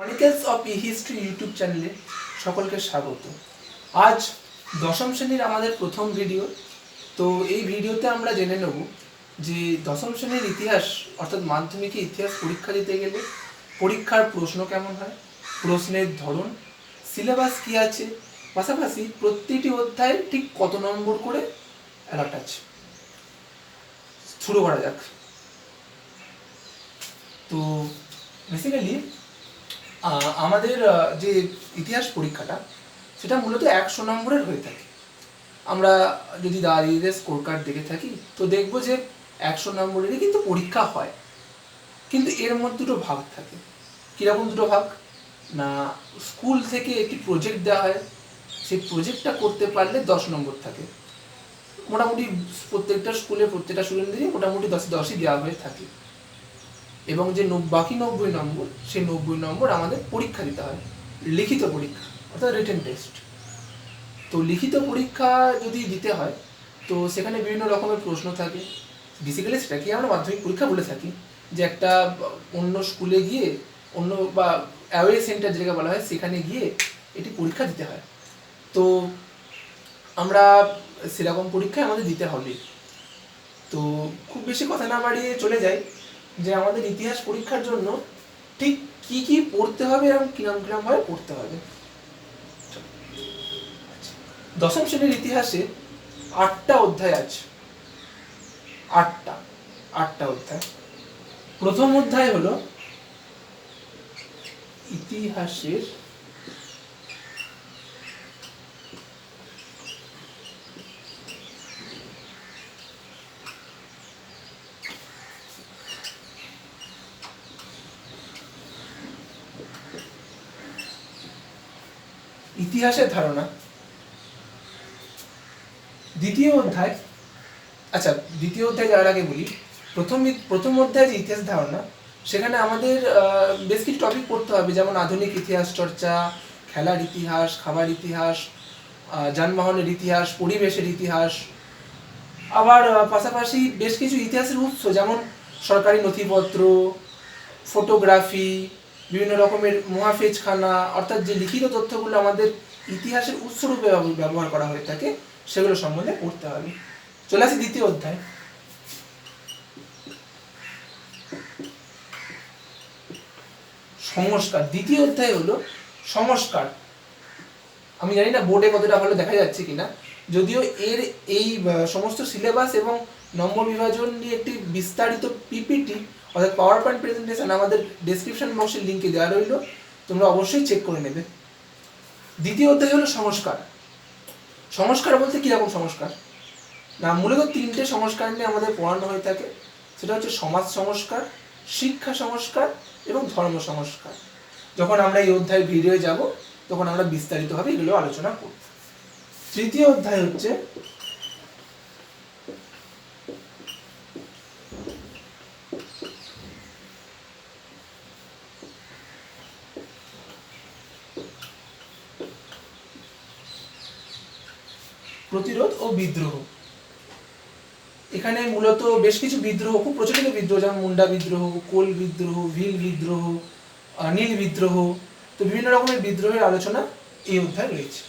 Chronicles of e history YouTube চ্যানেলে সকলকে স্বাগত। আজ দশম শ্রেণির আমাদের প্রথম ভিডিও তো এই ভিডিওতে আমরা জেনে নেব যে দশম শ্রেণির ইতিহাস, অর্থাৎ মাধ্যমিকে ইতিহাস পরীক্ষা দিতে গেলে পরীক্ষার প্রশ্ন কেমন হয়, প্রশ্নের ধরন সিলেবাস কি আছে, পাশাপাশি প্রতিটি অধ্যায়ে ঠিক কত নম্বর করে অ্যালার্ট আছে। শুরু করা যাক। তো বেসিক্যালি আমাদের যে ইতিহাস পরীক্ষাটা, সেটা মূলত একশো নম্বরের হয়ে থাকে। আমরা যদি দাঁড়িয়ে স্কোর কার্ড দেখে থাকি, তো দেখব যে একশো নম্বরেরই কিন্তু পরীক্ষা হয়। কিন্তু এর মধ্যে দুটো ভাগ থাকে। কীরকম দুটো ভাগ? না স্কুল থেকে একটি প্রজেক্ট দেওয়া হয়। সেই প্রজেক্টটা করতে পারলে দশ নম্বর থাকে। মোটামুটি প্রত্যেকটা স্কুলে প্রত্যেকটা স্টুডেন্টদেরই মোটামুটি দশে দশই দেওয়া হয়ে থাকে। এবং যে বাকি নব্বই নম্বর, সেই নব্বই নম্বর আমাদের পরীক্ষা দিতে হয়, লিখিত পরীক্ষা, অর্থাৎ রিটেন টেস্ট তো লিখিত পরীক্ষা যদি দিতে হয়, তো সেখানে বিভিন্ন রকমের প্রশ্ন থাকে। বেসিক্যালি সেটাকে আমরা মাধ্যমিক পরীক্ষা বলে থাকি, যে একটা অন্য স্কুলে গিয়ে, অন্য বা অ্যাওয়ে সেন্টার যেটাকে বলা হয়, সেখানে গিয়ে এটি পরীক্ষা দিতে হয়। তো আমরা সেরকম পরীক্ষায় আমাদের দিতে হবে। তো খুব বেশি কথা না বাড়িয়ে চলে যাই। যে আমাদের ইতিহাস পরীক্ষার জন্য ঠিক কি কি পড়তে হবে এবং কিরম কিরম ভাবে পড়তে হবে। দশম শ্রেণির ইতিহাসে আটটা অধ্যায় আছে। আটটা আটটা অধ্যায়। প্রথম অধ্যায় হলো ইতিহাসের ইতিহাসের ধারণা। দ্বিতীয় অধ্যায় আচ্ছা দ্বিতীয় অধ্যায় যাওয়ার আগে বলি, প্রথম প্রথম অধ্যায় যে ইতিহাস ধারণা, সেখানে আমাদের বেশ কিছু টপিক পড়তে হবে, যেমন আধুনিক ইতিহাস চর্চা, খেলার ইতিহাস, খাবার ইতিহাস যানবাহনের ইতিহাস, পরিবেশের ইতিহাস। আবার পাশাপাশি বেশ কিছু ইতিহাসের উৎস, যেমন সরকারি নথিপত্র ফটোগ্রাফি বিভিন্ন রকমের মহাফেজখানা, অর্থাৎ যে লিখিত তথ্যগুলো আমাদের ইতিহাসের উৎসরূপে ব্যবহার করা হয়ে থাকে, সেগুলো সম্বন্ধে পড়তে হবে। চলে আসি দ্বিতীয় অধ্যায়। সংস্কার। দ্বিতীয় অধ্যায় হলো সংস্কার। আমি জানি না বোর্ডে কতটা ভালো দেখা যাচ্ছে কিনা। যদিও এর এই সমস্ত সিলেবাস এবং নম্বর বিভাজন নিয়ে একটি বিস্তারিত পিপিটি অর্থাৎ পাওয়ার পয়েন্ট প্রেজেন্টেশন আমাদের ডেসক্রিপশন বক্সের লিঙ্কে দেওয়া রইল। তোমরা অবশ্যই চেক করে নেবে। দ্বিতীয় অধ্যায় হলো সংস্কার। সংস্কার বলতে কীরকম সংস্কার? না, মূলত তিনটে সংস্কার নিয়ে আমাদের পড়ানো হয়ে থাকে। সেটা হচ্ছে সমাজ সংস্কার, শিক্ষা সংস্কার এবং ধর্ম সংস্কার। যখন আমরা এই অধ্যায় ভিডিও যাব, তখন আমরা বিস্তারিতভাবে এগুলো আলোচনা করব। তৃতীয় অধ্যায় হচ্ছে প্রতিরোধ ও বিদ্রোহ। এখানে মূলত বেশ কিছু বিদ্রোহ, খুব প্রচলিত বিদ্রোহ, যেমন মুন্ডা বিদ্রোহ, কোল বিদ্রোহ, ভিল বিদ্রোহ নীল বিদ্রোহ, তো বিভিন্ন রকমের বিদ্রোহের আলোচনা এই অধ্যায় রয়েছে।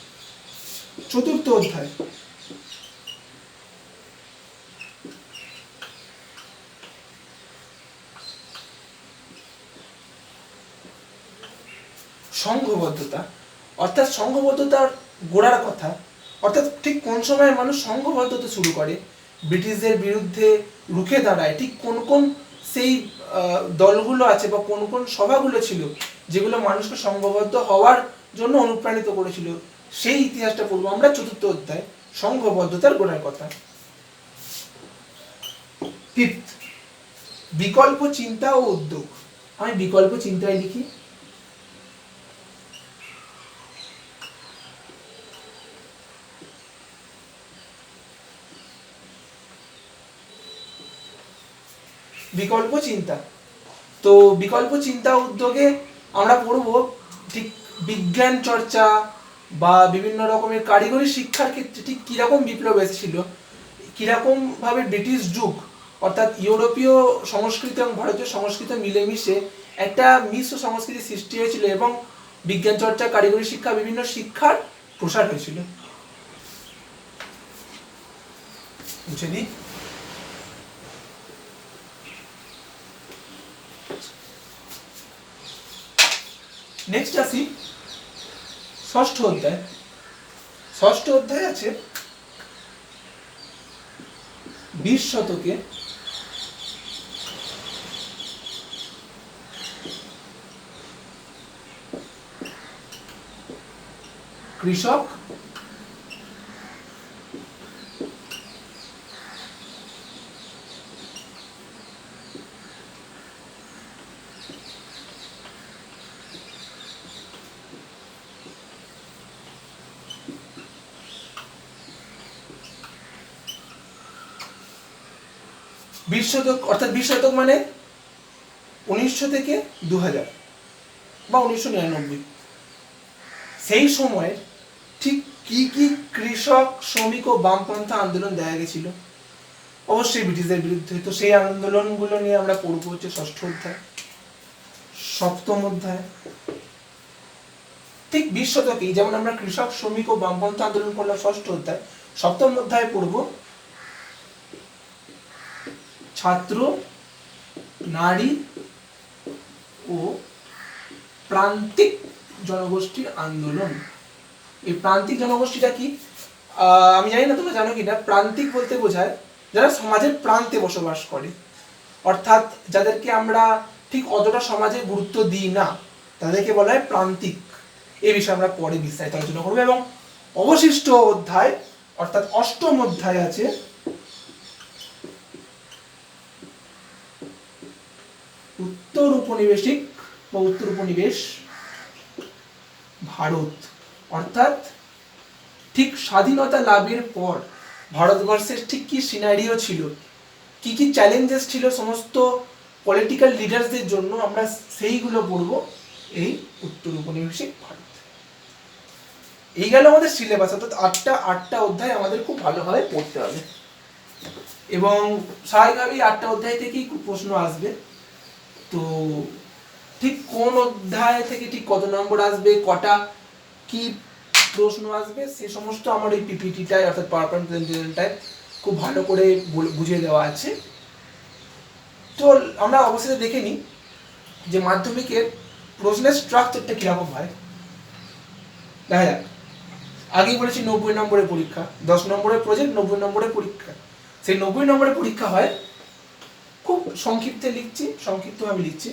চতুর্থ অধ্যায়। সংঘবদ্ধতা। অর্থাৎ সংঘবদ্ধতার গোড়ার কথা। অর্থাৎ ঠিক কোন সময় মানুষ সংঘবদ্ধতা শুরু করে? ব্রিটিশদের বিরুদ্ধে রুখে দাঁড়ায়। ঠিক কোন কোন সেই দলগুলো আছে বা কোন কোন সভাগুলো ছিল যেগুলো মানুষকে সংঘবদ্ধ হওয়ার জন্য অনুপ্রাণিত করেছিল? সেই ইতিহাসটা পড়ব। আমরা চতুর্থ অধ্যায়, সংঘবদ্ধতার গোড়ার কথা। ফিফথ বিকল্প চিন্তা ও উদ্যোগ। আমি বিকল্প চিন্তায় লিখি। বিকল্প চিন্তা। তো বিকল্প চিন্তা উদ্যোগে আমরা পড়ব ঠিক বিজ্ঞান চর্চা বা বিভিন্ন রকমের কারিগরি শিক্ষার ক্ষেত্রে ঠিক কীরকম বিপ্লব এসেছিল? কীরকম ভাবে ব্রিটিশ যুগ, অর্থাৎ ইউরোপীয় সংস্কৃতি এবং ভারতীয় সংস্কৃতি মিলেমিশে একটা মিশ্র সংস্কৃতি সৃষ্টি হয়েছিল এবং বিজ্ঞান চর্চা, কারিগরি শিক্ষা, বিভিন্ন শিক্ষার প্রসার হয়েছিল? নেক্সট আসি। ষষ্ঠ অধ্যায়। ষষ্ঠ অধ্যায় আছে বিশ শতকে। কৃষক বিশ শতক অর্থাৎ বিশ শতক মানে উনিশশো থেকে দু হাজার বা উনিশশো নিরানব্বই। সেই সময়ের ঠিক কি কি কৃষক, শ্রমিক ও বামপন্থা আন্দোলন দেখা গেছিল? অবশ্যই ব্রিটিশদের বিরুদ্ধে। তো সেই আন্দোলনগুলো নিয়ে আমরা পড়ব হচ্ছে ষষ্ঠ অধ্যায়, সপ্তম অধ্যায়। ঠিক বিশ শতকেই যেমন আমরা কৃষক, শ্রমিক ও বামপন্থা আন্দোলন করলাম ষষ্ঠ অধ্যায়, সপ্তম অধ্যায় পড়ব ছাত্র, নারী ও প্রান্তিক জনগোষ্ঠীর আন্দোলন। এই প্রান্তিক জনগোষ্ঠীটা কি? আমি জানি না, তোমরা জানো কি না প্রান্তিক বলতে বোঝায় যারা সমাজের প্রান্তে বসবাস করে। অর্থাৎ যাদেরকে আমরা ঠিক অতটা সমাজে গুরুত্ব দিই না, তাদেরকে বলা হয় প্রান্তিক। এ বিষয়ে আমরা পরে বিস্তারিত আলোচনা করব এবং অবশিষ্ট অধ্যায়, অর্থাৎ অষ্টম অধ্যায় আছে উত্তর উপনিবেশিক বা উত্তর উপনিবেশ ভারত। অর্থাৎ ঠিক স্বাধীনতা লাভের পর ভারতবর্ষের ঠিক কি সিনারিও ছিল? কি কি চ্যালেঞ্জেস ছিল সমস্ত পলিটিক্যাল লিডার্সদের জন্য আমরা সেইগুলো পড়ব এই উত্তর উপনিবেশিক ভারত। এই গেল আমাদের সিলেবাস অর্থাৎ আটটা আটটা অধ্যায় আমাদের খুব ভালোভাবে পড়তে হবে। এবং স্বাভাবিকভাবেই আটটা অধ্যায় থেকেই খুব প্রশ্ন আসবে। তো ঠিক কোন অধ্যায় থেকে ঠিক কত নম্বর আসবে, কটা কি প্রশ্ন আসবে, সে সমস্ত আমার এই পিপিটিটায় অর্থাৎ পাওয়ার পয়েন্ট খুব ভালো করে বুঝিয়ে দেওয়া আছে। তো আমরা অবশ্যই দেখে নিই যে মাধ্যমিকের প্রশ্নের স্ট্রাকচারটা কীরকম হয়। দেখা যাক। আগেই বলেছি নব্বই নম্বরের পরীক্ষা, দশ নম্বরের প্রজেক্ট নব্বই নম্বরের পরীক্ষা। সেই নব্বই নম্বরের পরীক্ষা হয় সংক্ষিপ্তে লিখছি সংক্ষিপ্তভাবে লিখছি।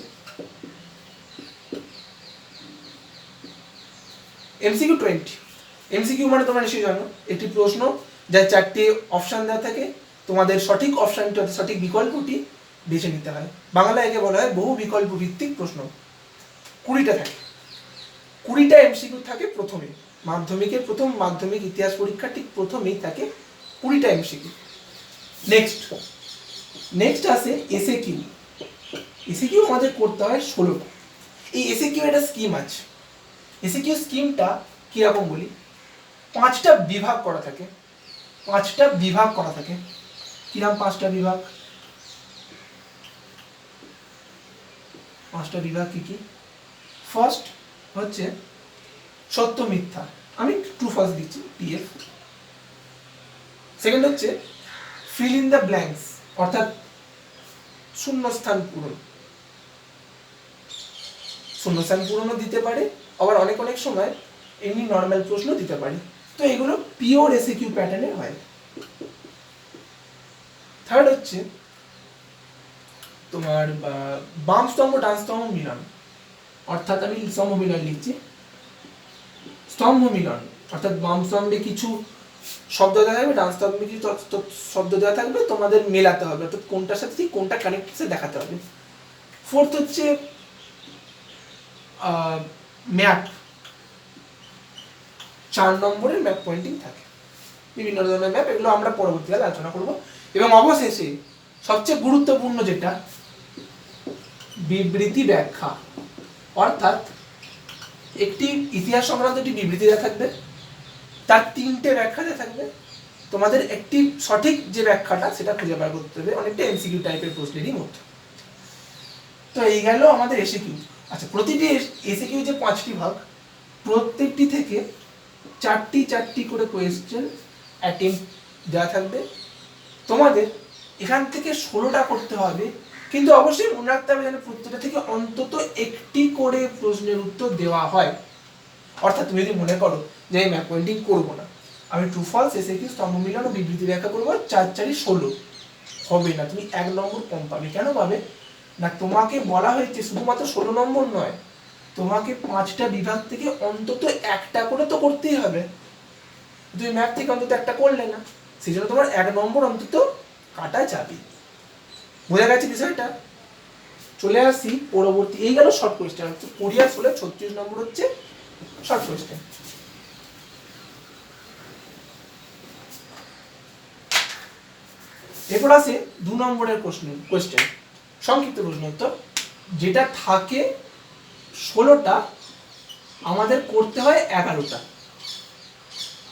এমসিকিউ টোয়েন্টি এমসিকিউ মানে তোমরা নিশ্চয়ই জানো, একটি প্রশ্ন যার চারটি অপশান দেওয়া থাকে। তোমাদের সঠিক অপশানটি অর্থাৎ সঠিক বিকল্পটি বেছে নিতে হয়। বাংলায় একে বলা হয় বহু বিকল্প ভিত্তিক প্রশ্ন। কুড়িটা থাকে। কুড়িটা এমসিকিউ থাকে প্রথমে। মাধ্যমিকের প্রথম মাধ্যমিক ইতিহাস পরীক্ষা ঠিক প্রথমেই থাকে কুড়িটা এমসিকিউ নেক্সট নেক্সট আসে এসে কিউ এসে কিউ আমাদের করতে হয় ষোলোটা। এই এসে কিউ একটা স্কিম আছে। এসে কিউ স্কিমটা কীরকম বলি? পাঁচটা বিভাগ করা থাকে। পাঁচটা বিভাগ করা থাকে। কীরকম পাঁচটা বিভাগ? পাঁচটা বিভাগ কি কি? ফার্স্ট হচ্ছে সত্য মিথ্যা। আমি টু ফার্স্ট দিচ্ছি পিএফ সেকেন্ড হচ্ছে ফিল ইন দ্য ব্ল্যাঙ্কস অর্থাৎ শূন্যস্থান পূরণ। শূন্যস্থান পূরণও দিতে পারে, আবার অনেক অনেক সময় এমনি নর্মাল প্রশ্ন দিতে পারে। তো এগুলো পিওর এসে কিউ প্যাটার্নে হয়। থার্ড হচ্ছে তোমার বাম স্তম্ভ, ডান স্তম্ভ মিলন। অর্থাৎ আমি স্তম্ভ মিলন লিখছি। স্তম্ভ মিলন, অর্থাৎ বাম স্তম্ভে কিছু শব্দ দেওয়া থাকবে ডান স্তম্ভে কিছু ত- ত- শব্দ দেওয়া থাকবে, তোমাদের মেলাতে হবে। অর্থাৎ কোনটার সাথে কোনটা কানেক্ট সে দেখাতে হবে। ফোর্থ হচ্ছে ম্যাপ চার নম্বরের ম্যাপ পয়েন্টিং থাকে। বিভিন্ন ধরনের ম্যাপ এগুলো আমরা পরবর্তীকালে আলোচনা করব। এবং অবশেষে সবচেয়ে গুরুত্বপূর্ণ যেটা, বিবৃতি ব্যাখ্যা। অর্থাৎ একটি ইতিহাস সংক্রান্ত একটি বিবৃতি দেওয়া থাকবে। তার তিনটে ব্যাখ্যা দেওয়া থাকবে তোমাদের একটি সঠিক যে ব্যাখ্যাটা সেটা খুঁজে বার করতে হবে, অনেকটা এমসিকিউ টাইপের প্রশ্নেরই মধ্যে। তো এই গেল আমাদের এসে কিউ আচ্ছা প্রতিটি এসে কিউ যে পাঁচটি ভাগ, প্রত্যেকটি থেকে চারটি চারটি করে কোয়েশ্চেন অ্যাটেম্প দেওয়া থাকবে। তোমাদের এখান থেকে ষোলোটা করতে হবে, কিন্তু অবশ্যই মনে রাখতে হবে যেন প্রত্যেকটা থেকে অন্তত একটি করে প্রশ্নের উত্তর দেওয়া হয়। অর্থাৎ তুমি যদি মনে করো যে আমি ম্যাপ পয়েন্টিং করব না। আমি ট্রু ফলস এসে কি স্তম্ভ মিলন বিবৃতি ব্যাখ্যা করব চার চারি ষোলো। হবে না, তুমি এক নম্বর কম পাবে কেন পাবে? না, তোমাকে বলা হয়েছে শুধুমাত্র ষোলো নম্বর নয়, তোমাকে পাঁচটা বিভাগ থেকে অন্তত একটা করে তো করতেই হবে। তুমি ম্যাপ থেকে অন্তত একটা করলে না, সেই জন্য তোমার এক নম্বর অন্তত কাটা যাবে বোঝা গেছে বিষয়টা? চলে আসি পরবর্তী, এই গেল শর্ট কোয়েশ্চেন কোরিয়ার হলে ছত্রিশ নম্বর হচ্ছে শর্ট কোয়েশ্চেন এরপর আসে দু নম্বরের প্রশ্ন কোয়েশ্চেন সংক্ষিপ্ত প্রশ্ন উত্তর, যেটা থাকে ষোলোটা, আমাদের করতে হয় এগারোটা।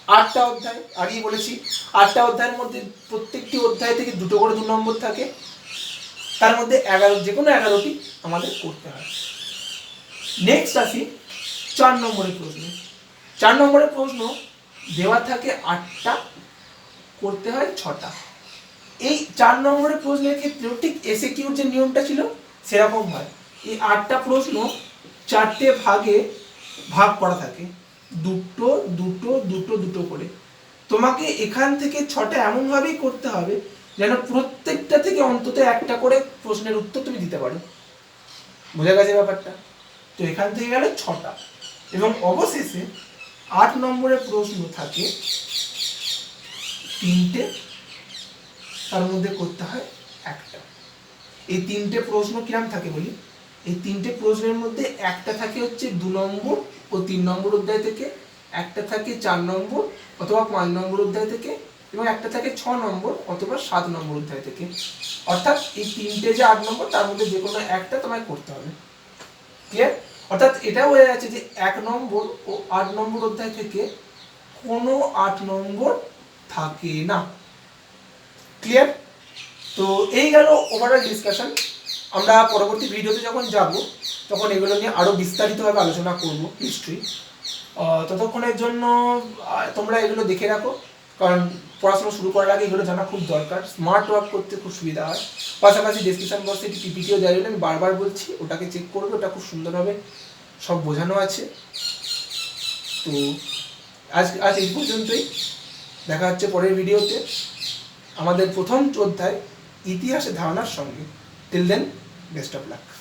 আটটা অধ্যায়, আগেই বলেছি, আটটা অধ্যায়ের মধ্যে প্রত্যেকটি অধ্যায় থেকে দুটো করে দু নম্বর থাকে। তার মধ্যে এগারো, যে কোনো এগারোটি আমাদের করতে হয়। নেক্সট আসি চার নম্বরের প্রশ্ন। চার নম্বরের প্রশ্ন, দেওয়া থাকে আটটা, করতে হয় ছটা। এই চার নম্বরের প্রশ্নের ক্ষেত্রেও ঠিক এসে কিউর যে নিয়মটা ছিল, সেরকম হয়। এই আটটা প্রশ্ন চারটে ভাগে ভাগ করা থাকে। দুটো দুটো দুটো দুটো করে। তোমাকে এখান থেকে ছটা এমনভাবেই করতে হবে যেন প্রত্যেকটা থেকে অন্তত একটা করে প্রশ্নের উত্তর তুমি দিতে পারো। বোঝা গেছে ব্যাপারটা? তো এখান থেকে গেলে ছটা। এবং অবশেষে আট নম্বরের প্রশ্ন থাকে, তিনটে তার মধ্যে করতে হয় একটা। এই তিনটে প্রশ্ন কিরাম থাকে বলি? এই তিনটে প্রশ্নের মধ্যে একটা থাকে হচ্ছে দু নম্বর ও তিন নম্বর অধ্যায় থেকে, একটা থাকে চার নম্বর অথবা পাঁচ নম্বর অধ্যায় থেকে এবং একটা থাকে ছ নম্বর অথবা সাত নম্বর অধ্যায় থেকে। অর্থাৎ এই তিনটে যে আট নম্বর, তার মধ্যে যে কোনো একটা তোমায় করতে হবে। ক্লিয়ার অর্থাৎ এটা হয়ে যাচ্ছে যে এক নম্বর ও আট নম্বর অধ্যায় থেকে কোনো আট নম্বর থাকে না। ক্লিয়ার তো এই গেল ওভারঅল ডিসকাশন আমরা পরবর্তী ভিডিওতে যখন যাব, তখন এগুলো নিয়ে আরও বিস্তারিতভাবে আলোচনা করব হিস্ট্রি ততক্ষণের জন্য তোমরা এগুলো দেখে রাখো। কারণ পড়াশোনা শুরু করার আগে এগুলো জানা খুব দরকার। স্মার্ট ওয়ার্ক করতে খুব সুবিধা হয়। পাশাপাশি ডিসক্রিপশন বক্সে একটি পিপিটিও দেওয়া রইল। আমি বারবার বলছি, ওটাকে চেক করবে, ওটা খুব সুন্দরভাবে সব বোঝানো আছে। তো আজ আজ এই পর্যন্তই। দেখা হচ্ছে পরের ভিডিওতে আমাদের প্রথম অধ্যায় ইতিহাসে ধারণার সঙ্গে। Till then best of luck